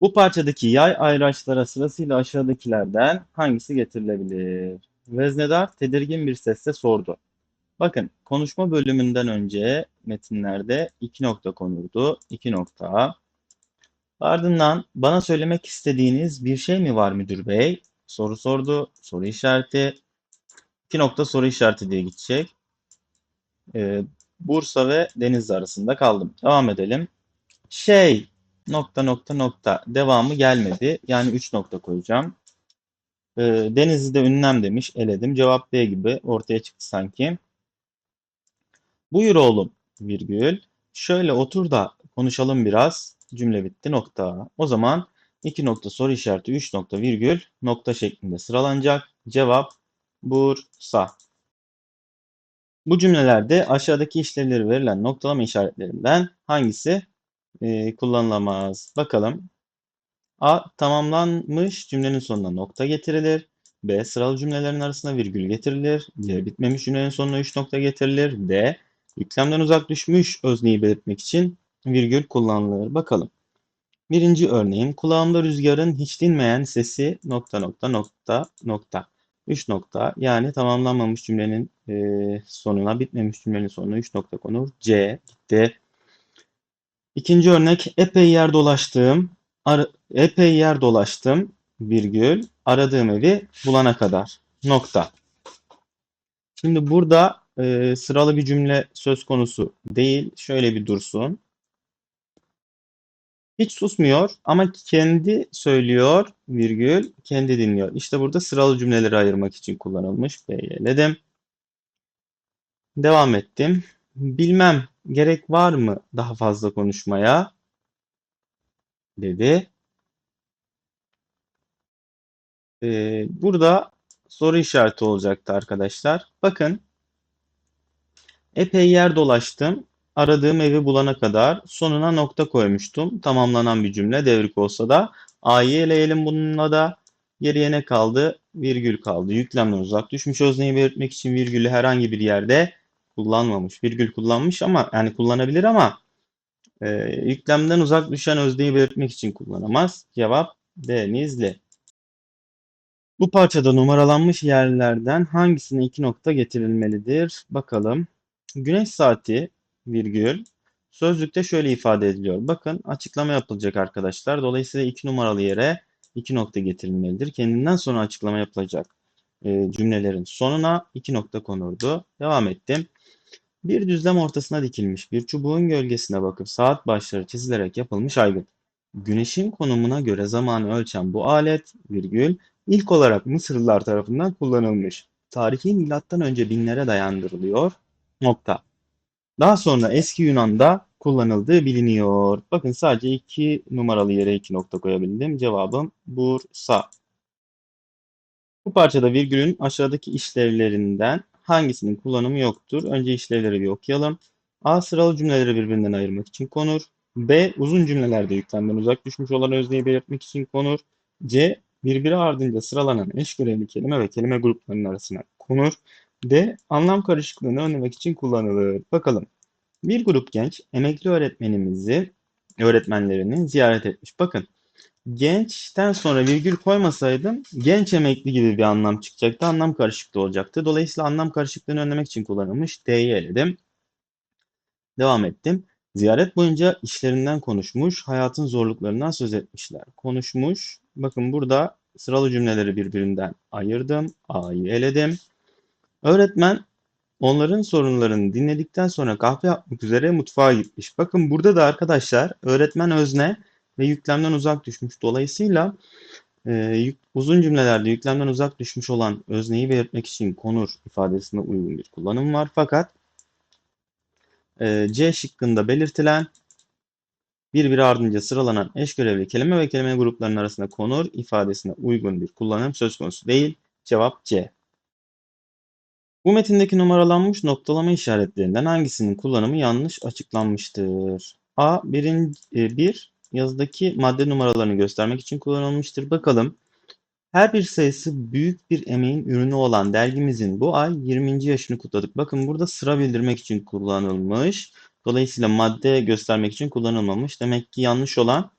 Bu parçadaki yay ayraçlara sırasıyla aşağıdakilerden hangisi getirilebilir? Veznedar tedirgin bir sesle sordu. Bakın konuşma bölümünden önce metinlerde iki nokta konurdu. İki nokta. Ardından bana söylemek istediğiniz bir şey mi var müdür bey? Soru sordu. Soru işareti. İki nokta soru işareti diye gidecek. Ee, Bursa ve Denizli arasında kaldım. Devam edelim. Şey nokta nokta nokta devamı gelmedi. Yani 3 nokta koyacağım. Ee, Denizli'de ünlem demiş. Eledim. Cevap B gibi ortaya çıktı sanki. Buyur oğlum virgül. Şöyle otur da konuşalım biraz. Cümle bitti nokta. O zaman 2 nokta soru işareti 3 nokta virgül nokta şeklinde sıralanacak. Cevap Bursa. Bu cümlelerde aşağıdaki işlevleri verilen noktalama işaretlerinden hangisi e, kullanılamaz? Bakalım. A. Tamamlanmış cümlenin sonuna nokta getirilir. B. Sıralı cümlelerin arasına virgül getirilir. C. Bitmemiş cümlenin sonuna 3 nokta getirilir. D. Yüklemden uzak düşmüş özneyi belirtmek için virgül kullanılır. Bakalım. Birinci örneğin kulağımda rüzgarın hiç dinmeyen sesi nokta nokta nokta nokta. 3 nokta yani tamamlanmamış cümlenin e, sonuna bitmemiş cümlenin sonuna 3 nokta konur. C. D. İkinci örnek epey yer dolaştığım ar- epey yer dolaştım virgül aradığım evi bulana kadar nokta. Şimdi burada e, sıralı bir cümle söz konusu değil. Şöyle bir dursun. Hiç susmuyor ama kendi söylüyor virgül kendi dinliyor. İşte burada sıralı cümleleri ayırmak için kullanılmış. B'yi eledim. Devam ettim. Bilmem gerek var mı daha fazla konuşmaya dedi. Ee, burada soru işareti olacaktı arkadaşlar. Bakın epey yer dolaştım. Aradığım evi bulana kadar sonuna nokta koymuştum. Tamamlanan bir cümle devrik olsa da A'yı eleyelim bununla da. Geriye ne kaldı? Virgül kaldı. Yüklemden uzak düşmüş özneyi belirtmek için virgülü herhangi bir yerde kullanmamış. Virgül kullanmış ama yani kullanabilir ama e, yüklemden uzak düşen özneyi belirtmek için kullanamaz. Cevap Denizli. Bu parçada numaralanmış yerlerden hangisine iki nokta getirilmelidir? Bakalım. Güneş saati virgül sözlükte şöyle ifade ediliyor. Bakın açıklama yapılacak arkadaşlar. Dolayısıyla iki numaralı yere iki nokta getirilmelidir. Kendinden sonra açıklama yapılacak e, cümlelerin sonuna iki nokta konurdu. Devam ettim. Bir düzlem ortasına dikilmiş bir çubuğun gölgesine bakıp saat başları çizilerek yapılmış aygıt. Güneşin konumuna göre zamanı ölçen bu alet virgül ilk olarak Mısırlılar tarafından kullanılmış. Tarihi milattan önce binlere dayandırılıyor. Nokta. Daha sonra eski Yunan'da kullanıldığı biliniyor. Bakın sadece iki numaralı yere iki nokta koyabildim. Cevabım Bursa. Bu parçada virgülün aşağıdaki işlevlerinden hangisinin kullanımı yoktur? Önce işlevleri bir okuyalım. A. Sıralı cümleleri birbirinden ayırmak için konur. B. Uzun cümlelerde yüklemden uzak düşmüş olan özneyi belirtmek için konur. C. Birbiri ardınca sıralanan eş görevli kelime ve kelime gruplarının arasına konur. D. Anlam karışıklığını önlemek için kullanılır. Bakalım. Bir grup genç emekli öğretmenimizi, öğretmenlerini ziyaret etmiş. Bakın gençten sonra virgül koymasaydım genç emekli gibi bir anlam çıkacaktı. Anlam karışıklığı olacaktı. Dolayısıyla anlam karışıklığını önlemek için kullanılmış. D'yi eledim. Devam ettim. Ziyaret boyunca işlerinden konuşmuş, hayatın zorluklarından söz etmişler. Konuşmuş. Bakın burada sıralı cümleleri birbirinden ayırdım. A'yı eledim. Öğretmen onların sorunlarını dinledikten sonra kahve yapmak üzere mutfağa gitmiş. Bakın burada da arkadaşlar öğretmen özne ve yüklemden uzak düşmüş. Dolayısıyla e, uzun cümlelerde yüklemden uzak düşmüş olan özneyi belirtmek için konur ifadesine uygun bir kullanım var. Fakat e, C şıkkında belirtilen birbiri ardınca sıralanan eş görevli kelime ve kelime gruplarının arasında konur ifadesine uygun bir kullanım söz konusu değil. Cevap C. Bu metindeki numaralanmış noktalama işaretlerinden hangisinin kullanımı yanlış açıklanmıştır? A. 1. Bir, yazıdaki madde numaralarını göstermek için kullanılmıştır. Bakalım. Her bir sayısı büyük bir emeğin ürünü olan dergimizin bu ay 20. yaşını kutladık. Bakın burada sıra bildirmek için kullanılmış. Dolayısıyla madde göstermek için kullanılmamış. Demek ki yanlış olan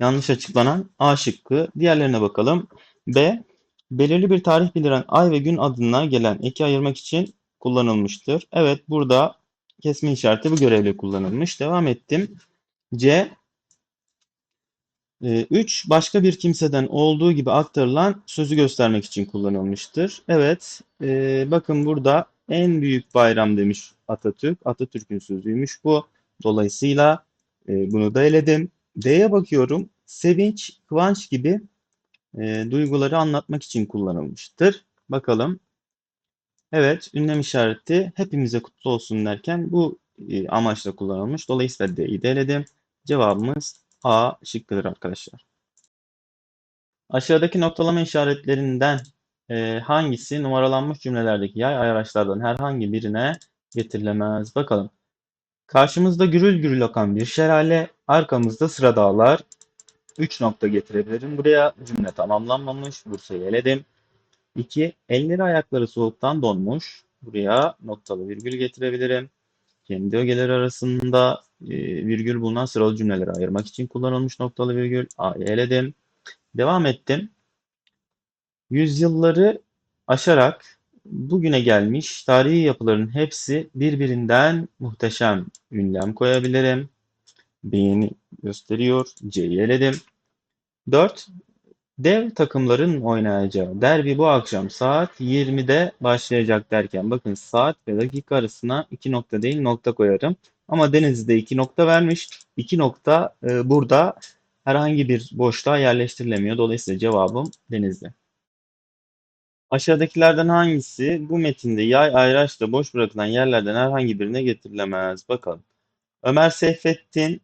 Yanlış açıklanan A şıkkı. Diğerlerine bakalım. B. Belirli bir tarih bildiren ay ve gün adına gelen eki ayırmak için kullanılmıştır. Evet burada kesme işareti bu görevle kullanılmış. Devam ettim. C. 3 başka bir kimseden olduğu gibi aktarılan sözü göstermek için kullanılmıştır. Evet, e, bakın burada en büyük bayram demiş Atatürk. Atatürk'ün sözüymüş bu. Dolayısıyla e, bunu da eledim. D'ye bakıyorum. Sevinç, kıvanç gibi e, duyguları anlatmak için kullanılmıştır. Bakalım. Evet, ünlem işareti hepimize kutlu olsun derken bu e, amaçla kullanılmış. Dolayısıyla D'yi de eledim. Cevabımız A şıkkıdır arkadaşlar. Aşağıdaki noktalama işaretlerinden e, hangisi numaralanmış cümlelerdeki yay ayraçlardan herhangi birine getirilemez? Bakalım. Karşımızda gürül gürül akan bir şelale, arkamızda sıra dağlar. 3 nokta getirebilirim. Buraya cümle tamamlanmamış. Bursa'yı eledim. 2. Elleri ayakları soğuktan donmuş. Buraya noktalı virgül getirebilirim. Kendi ögeleri arasında virgül bulunan sıralı cümleleri ayırmak için kullanılmış noktalı virgül. A'yı eledim. Devam ettim. Yüzyılları aşarak bugüne gelmiş tarihi yapıların hepsi birbirinden muhteşem ünlem koyabilirim. B'ni gösteriyor. C'yi eledim. 4. Dev takımların oynayacağı derbi bu akşam saat 20'de başlayacak derken bakın saat ve dakika arasına 2 nokta değil nokta koyarım. Ama Denizli'de 2 nokta vermiş. 2 nokta e, burada herhangi bir boşluğa yerleştirilemiyor. Dolayısıyla cevabım Denizli. Aşağıdakilerden hangisi bu metinde yay ayraçla boş bırakılan yerlerden herhangi birine getirilemez? Bakalım. Ömer Seyfettin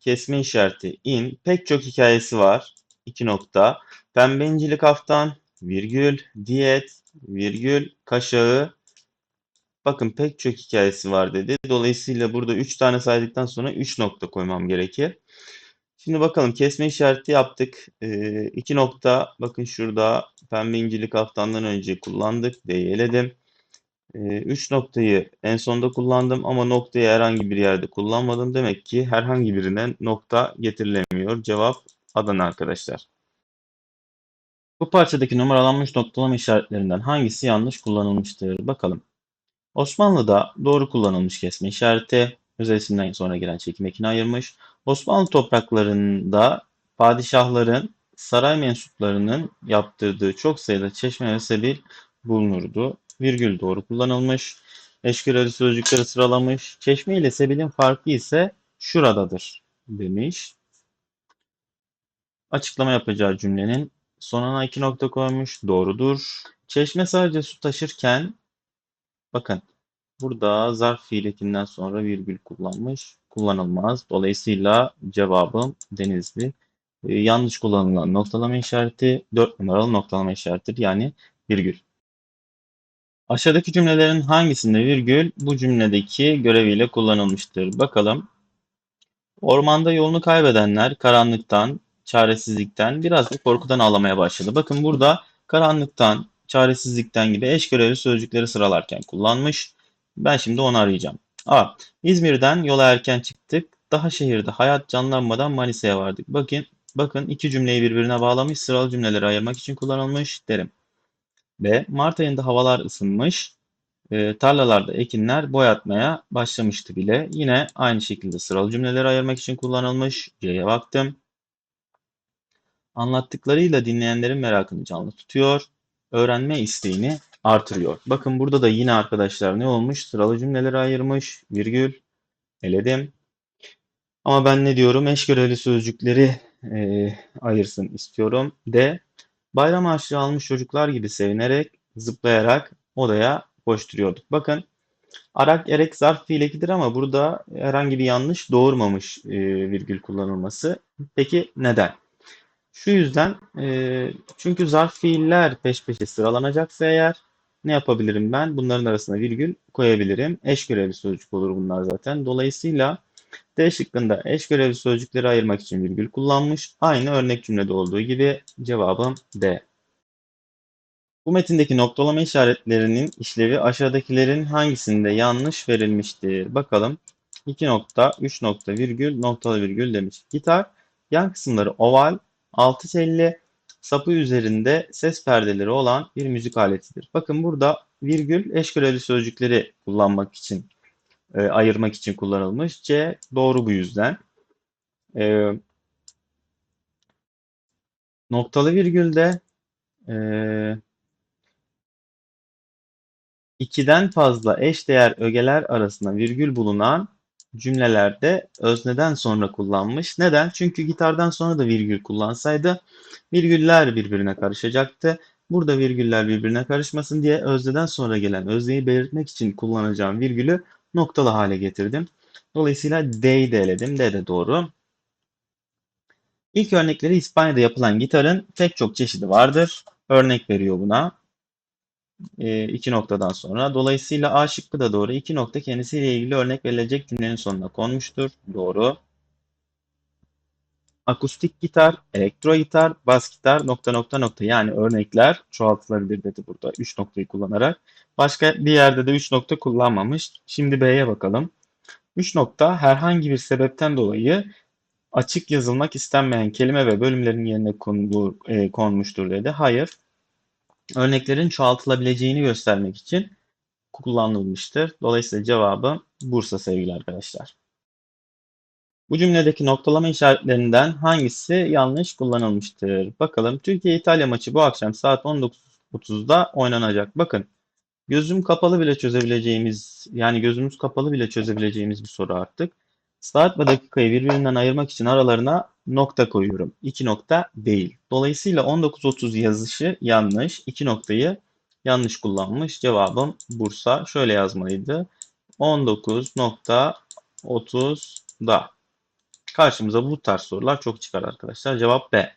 kesme işareti in pek çok hikayesi var. 2 nokta. Pembe incili kaftan, virgül, diyet, virgül, kaşağı. Bakın pek çok hikayesi var dedi. Dolayısıyla burada 3 tane saydıktan sonra 3 nokta koymam gerekir. Şimdi bakalım kesme işareti yaptık. 2 ee, nokta bakın şurada pembe incili kaftandan önce kullandık. D'yi eledim. 3 ee, noktayı en sonda kullandım ama noktayı herhangi bir yerde kullanmadım. Demek ki herhangi birine nokta getirilemiyor. Cevap Adana arkadaşlar. Bu parçadaki numaralanmış noktalama işaretlerinden hangisi yanlış kullanılmıştır? Bakalım. Osmanlı'da doğru kullanılmış kesme işareti özel sonra gelen çekim ekini ayırmış. Osmanlı topraklarında padişahların saray mensuplarının yaptırdığı çok sayıda çeşme ve sebil bulunurdu. Virgül doğru kullanılmış. Eşkırarı sözcükleri sıralamış. Çeşme ile sebilin farkı ise şuradadır demiş açıklama yapacağı cümlenin sonuna iki nokta koymuş. Doğrudur. Çeşme sadece su taşırken bakın burada zarf fiilikinden sonra virgül kullanmış. Kullanılmaz. Dolayısıyla cevabım Denizli. Ee, yanlış kullanılan noktalama işareti 4 numaralı noktalama işaretidir. Yani virgül. Aşağıdaki cümlelerin hangisinde virgül bu cümledeki göreviyle kullanılmıştır? Bakalım. Ormanda yolunu kaybedenler karanlıktan, çaresizlikten, biraz da korkudan ağlamaya başladı. Bakın burada karanlıktan, çaresizlikten gibi eş görevli sözcükleri sıralarken kullanmış. Ben şimdi onu arayacağım. A. İzmir'den yola erken çıktık. Daha şehirde hayat canlanmadan Manisa'ya vardık. Bakın, bakın iki cümleyi birbirine bağlamış, sıralı cümleleri ayırmak için kullanılmış derim. B. Mart ayında havalar ısınmış. E, tarlalarda ekinler boyatmaya başlamıştı bile. Yine aynı şekilde sıralı cümleleri ayırmak için kullanılmış. C'ye baktım. Anlattıklarıyla dinleyenlerin merakını canlı tutuyor, öğrenme isteğini artırıyor. Bakın burada da yine arkadaşlar ne olmuş? Sıralı cümleleri ayırmış, virgül, eledim. Ama ben ne diyorum? Eş sözcükleri e, ayırsın istiyorum. D. Bayram harçlığı almış çocuklar gibi sevinerek, zıplayarak odaya koşturuyorduk. Bakın arak erek zarf fiil ama burada herhangi bir yanlış doğurmamış e, virgül kullanılması. Peki neden? Şu yüzden e, çünkü zarf fiiller peş peşe sıralanacaksa eğer ne yapabilirim ben? Bunların arasına virgül koyabilirim. Eş görevli sözcük olur bunlar zaten. Dolayısıyla D şıkkında eş görevli sözcükleri ayırmak için virgül kullanmış. Aynı örnek cümlede olduğu gibi cevabım D. Bu metindeki noktalama işaretlerinin işlevi aşağıdakilerin hangisinde yanlış verilmiştir? Bakalım. 2 nokta, 3 nokta, virgül, noktalı virgül demiş. Gitar Yan kısımları oval, altı telli, sapı üzerinde ses perdeleri olan bir müzik aletidir. Bakın burada virgül eş görevli sözcükleri kullanmak için, e, ayırmak için kullanılmış. C doğru bu yüzden. E, noktalı virgülde e, ikiden fazla eş değer ögeler arasında virgül bulunan cümlelerde özneden sonra kullanmış. Neden? Çünkü gitardan sonra da virgül kullansaydı virgüller birbirine karışacaktı. Burada virgüller birbirine karışmasın diye özneden sonra gelen özneyi belirtmek için kullanacağım virgülü noktalı hale getirdim. Dolayısıyla D'yi de eledim. D de doğru. İlk örnekleri İspanya'da yapılan gitarın pek çok çeşidi vardır. Örnek veriyor buna. E, iki noktadan sonra. Dolayısıyla A şıkkı da doğru. İki nokta kendisiyle ilgili örnek verilecek cümlenin sonuna konmuştur. Doğru. Akustik gitar, elektro gitar, bas gitar, nokta nokta nokta. Yani örnekler çoğaltılabilir dedi burada. Üç noktayı kullanarak. Başka bir yerde de üç nokta kullanmamış. Şimdi B'ye bakalım. Üç nokta herhangi bir sebepten dolayı açık yazılmak istenmeyen kelime ve bölümlerin yerine e, konmuştur dedi. Hayır. Örneklerin çoğaltılabileceğini göstermek için kullanılmıştır. Dolayısıyla cevabı Bursa sevgili arkadaşlar. Bu cümledeki noktalama işaretlerinden hangisi yanlış kullanılmıştır? Bakalım. Türkiye-İtalya maçı bu akşam saat 19.30'da oynanacak. Bakın. Gözüm kapalı bile çözebileceğimiz, yani gözümüz kapalı bile çözebileceğimiz bir soru artık. Saat ve dakikayı birbirinden ayırmak için aralarına nokta koyuyorum. İki nokta değil. Dolayısıyla 19.30 yazışı yanlış. İki noktayı yanlış kullanmış. Cevabım Bursa. Şöyle yazmalıydı. 19.30'da. Karşımıza bu tarz sorular çok çıkar arkadaşlar. Cevap B.